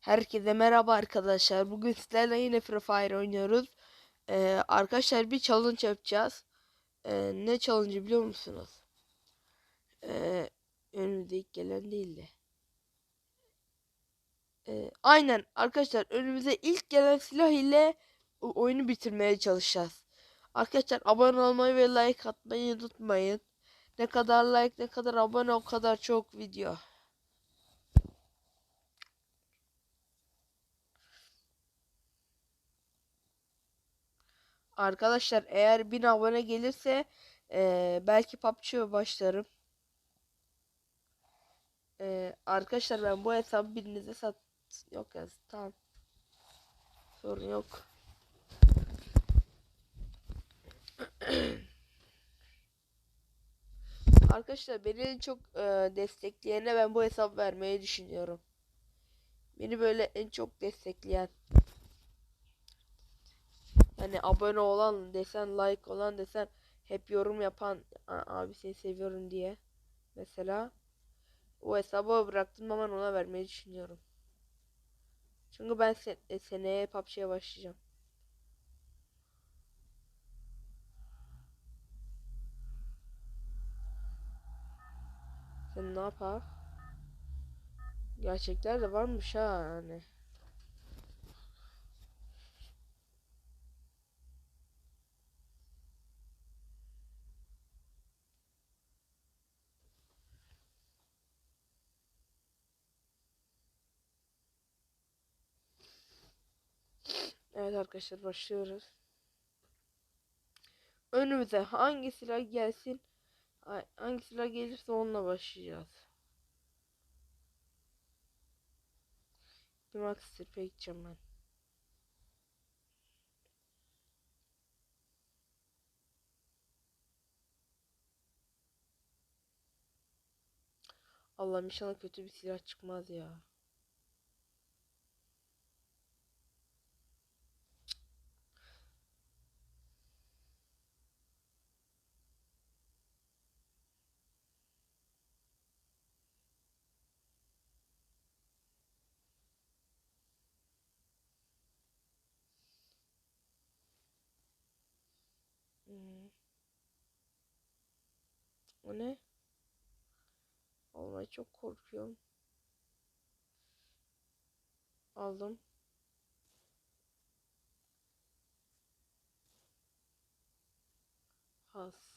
Herkese merhaba arkadaşlar. Bugün sizlerle yine Free Fire oynuyoruz. Ee, arkadaşlar bir challenge yapacağız. Ee, ne challenge biliyor musunuz? Ee, önümüze ilk gelen değil de. Ee, aynen arkadaşlar önümüze ilk gelen silah ile oyunu bitirmeye çalışacağız. Arkadaşlar abone olmayı ve like atmayı unutmayın. Ne kadar like ne kadar abone o kadar çok video. Arkadaşlar eğer 1000 abone gelirse eee, belki PUBG'ye başlarım. Eee, arkadaşlar ben bu hesabı birinize sat yok ya tamam. Sorun yok. Arkadaşlar beni en çok eee, destekleyene ben bu hesabı vermeyi düşünüyorum. Beni böyle en çok destekleyen yani abone olan desen like olan desen hep yorum yapan "A- abi seni seviyorum diye mesela o hesabı bıraktım ama ona vermeyi düşünüyorum. Çünkü ben se e, seneye PUBG'ye başlayacağım. Sen ne yapar? Gerçekler de varmış ha yani. Evet arkadaşlar başlıyoruz. Önümüze hangi silah gelsin ha- hangi silah gelirse onunla başlayacağız. Bir Max Strip'e gideceğim ben. Allah'ım inşallah kötü bir silah çıkmaz ya. Hmm. O ne? Vallahi çok korkuyorum. Aldım. Has.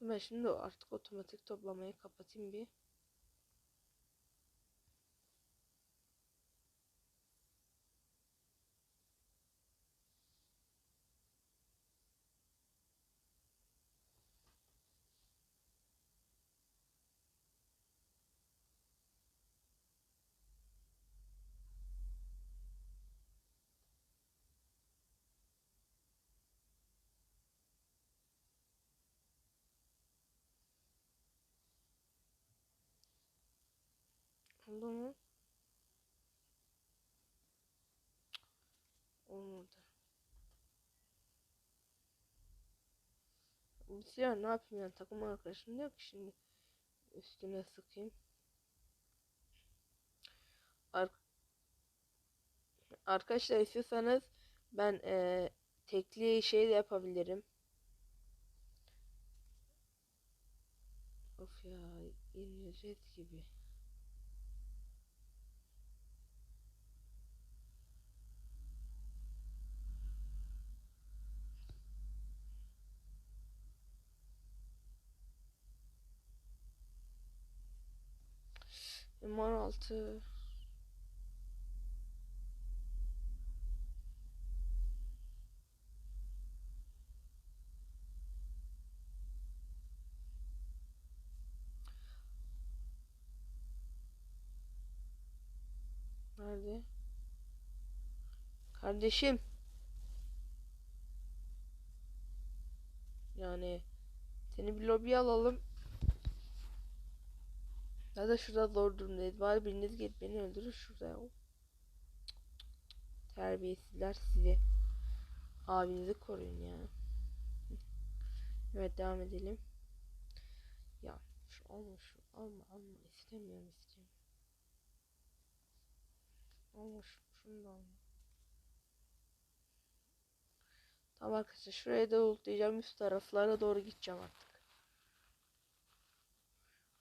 Ben şimdi artık otomatik toplamayı kapatayım bir. Oldu mu? Olmadı. Silah ne yapayım yani takım arkadaşım diyor ki şimdi üstüne sıkayım. Ar Arkadaşlar istiyorsanız ben eee tekli şey de yapabilirim. Of ya jet gibi. M16 Nerede? Kardeşim. Yani seni bir lobiye alalım. Ya da şurada zor durumdayız. Bari biriniz gelip beni öldürür şurada. Terbiyesizler sizi. Abinizi koruyun ya. Evet devam edelim. Ya şu alma şu alma alma istemiyorum istemiyorum. Alma şu, şunu da alma. Tamam arkadaşlar şuraya da ultlayacağım üst taraflara doğru gideceğim artık.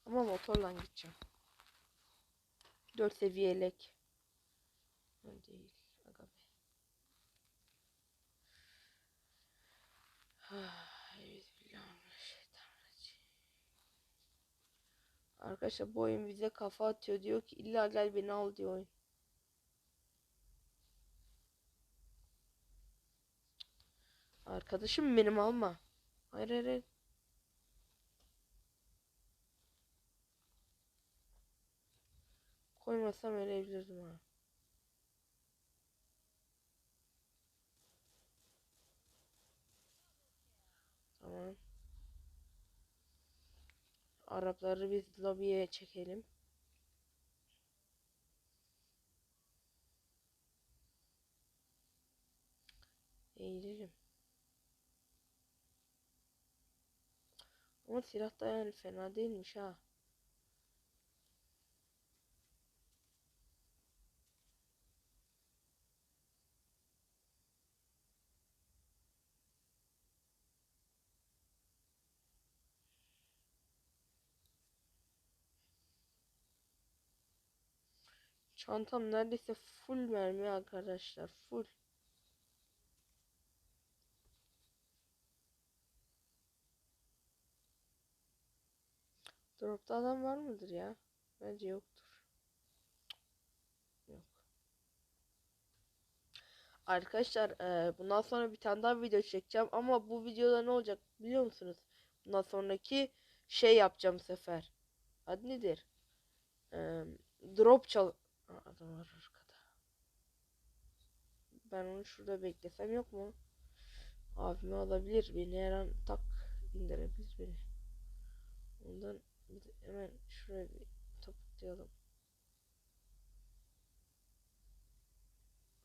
Ama motorla gideceğim. 4 seviye elek. Ha, Değil. Aga be. Euzubillahimineşşeytanirracim. Arkadaşlar bu oyun bize kafa atıyor diyor ki illa gel beni al diyor oyun. Arkadaşım benim alma. Hayır hayır. hayır. Koymasam ölebilirdim ha. Tamam. Arapları biz lobiye çekelim. Eğilelim. Ama silah da yani fena değilmiş ha. Çantam neredeyse full mermi arkadaşlar. Full. Drop'ta adam var mıdır ya? Bence yoktur. Yok. Arkadaşlar eee, bundan sonra bir tane daha video çekeceğim ama bu videoda ne olacak biliyor musunuz? Bundan sonraki şey yapacağım sefer. Adı nedir? Eee, drop çal... Adam var arkada. Ben onu şurada beklesem yok mu? Abimi alabilir. Beni her an tak indirebilir beni. Ondan hemen şuraya bir toplayalım.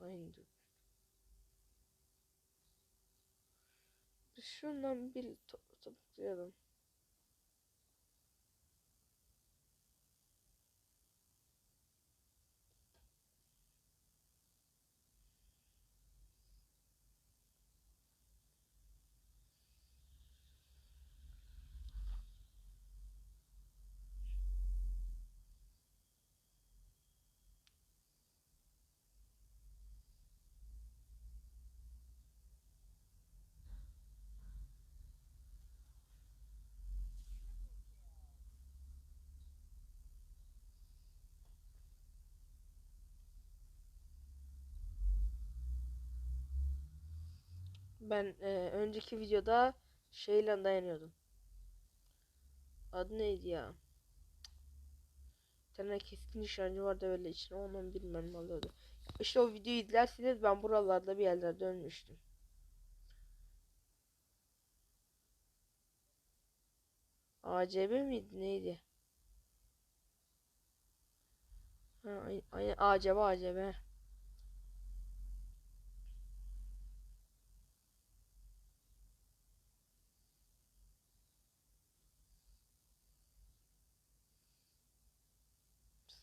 Aynı dur. Şundan bir to Ben e, önceki videoda şeyle dayanıyordum. Adı neydi ya? Bir tane keskin nişancı vardı öyle içine ondan bilmem ne alıyordu. İşte o videoyu izlerseniz ben buralarda bir yerlerde ölmüştüm. ACB miydi neydi? Ha, ay- ACB.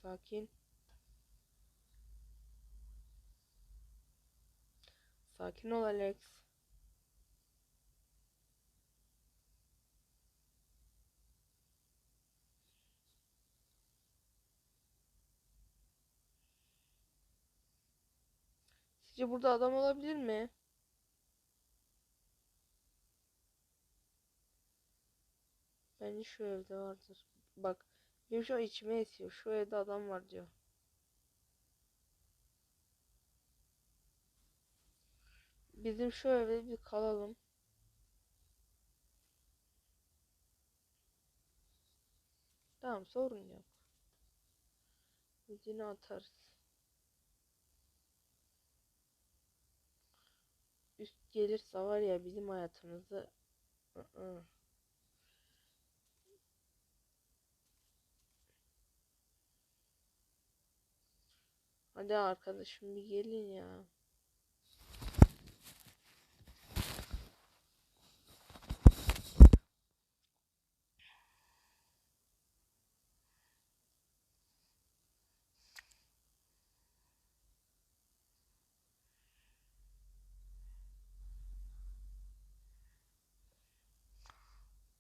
Sakin. Sakin ol Alex. Sizce burada adam olabilir mi? Bence şu evde vardır. Bak an içime esiyor. Şu evde adam var diyor. Bizim şu evde bir kalalım. Tamam sorun yok. Yine atarız. Üst gelirse var ya bizim hayatımızı Hı. Hadi arkadaşım bir gelin ya.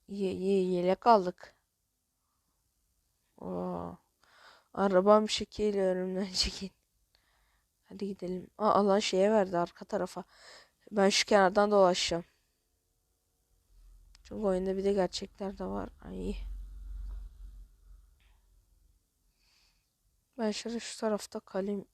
Ye, ye, yelek aldık. Oo. Arabam şekil önümden çekin. Hadi gidelim. Aa, alan şeye verdi arka tarafa. Ben şu kenardan dolaşacağım. Çünkü oyunda bir de gerçekler de var. Ay. Ben şöyle şu tarafta kalayım.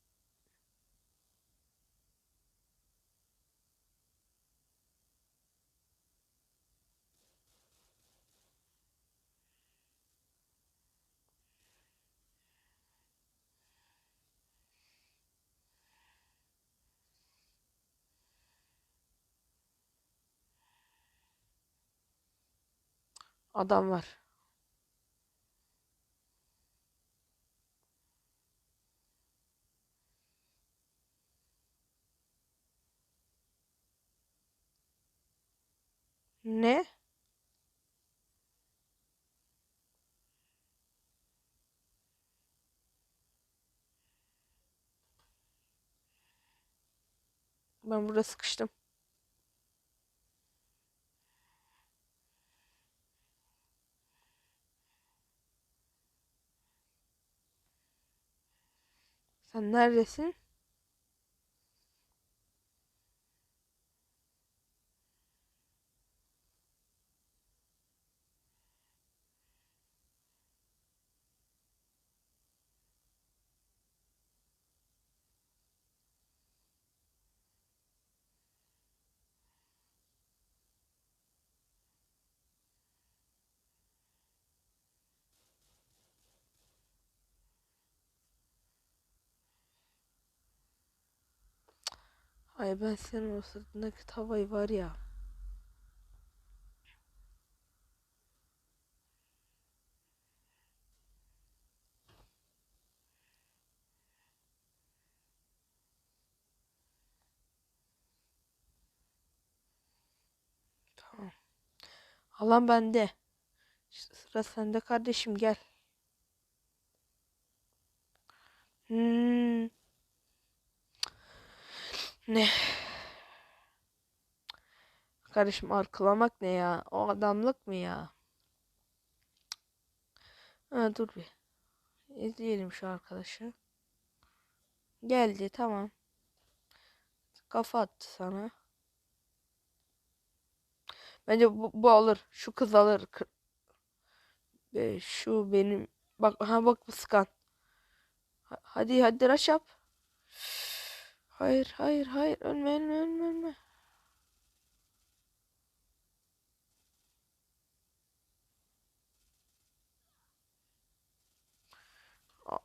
Adam var. Ne? Ben burada sıkıştım. Sen neredesin? Ay ben senin o sırtındaki tavayı var ya. Tamam. Alan bende. Sıra sende kardeşim gel. Hmm. Ne? Kardeşim arkalamak ne ya? O adamlık mı ya? Ha, dur bir. İzleyelim şu arkadaşı. Geldi tamam. Kafa attı sana. Bence bu, bu alır. Şu kız alır. Ve şu benim. Bak ha bak bu skan. Ha- Hadi hadi rush yap. Hayır hayır hayır ölme ölme ölme ölme.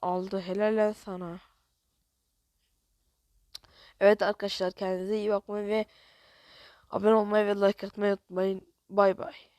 Aldı helal sana. Evet arkadaşlar kendinize iyi bakmayı ve abone olmayı ve like atmayı unutmayın. Bay bay.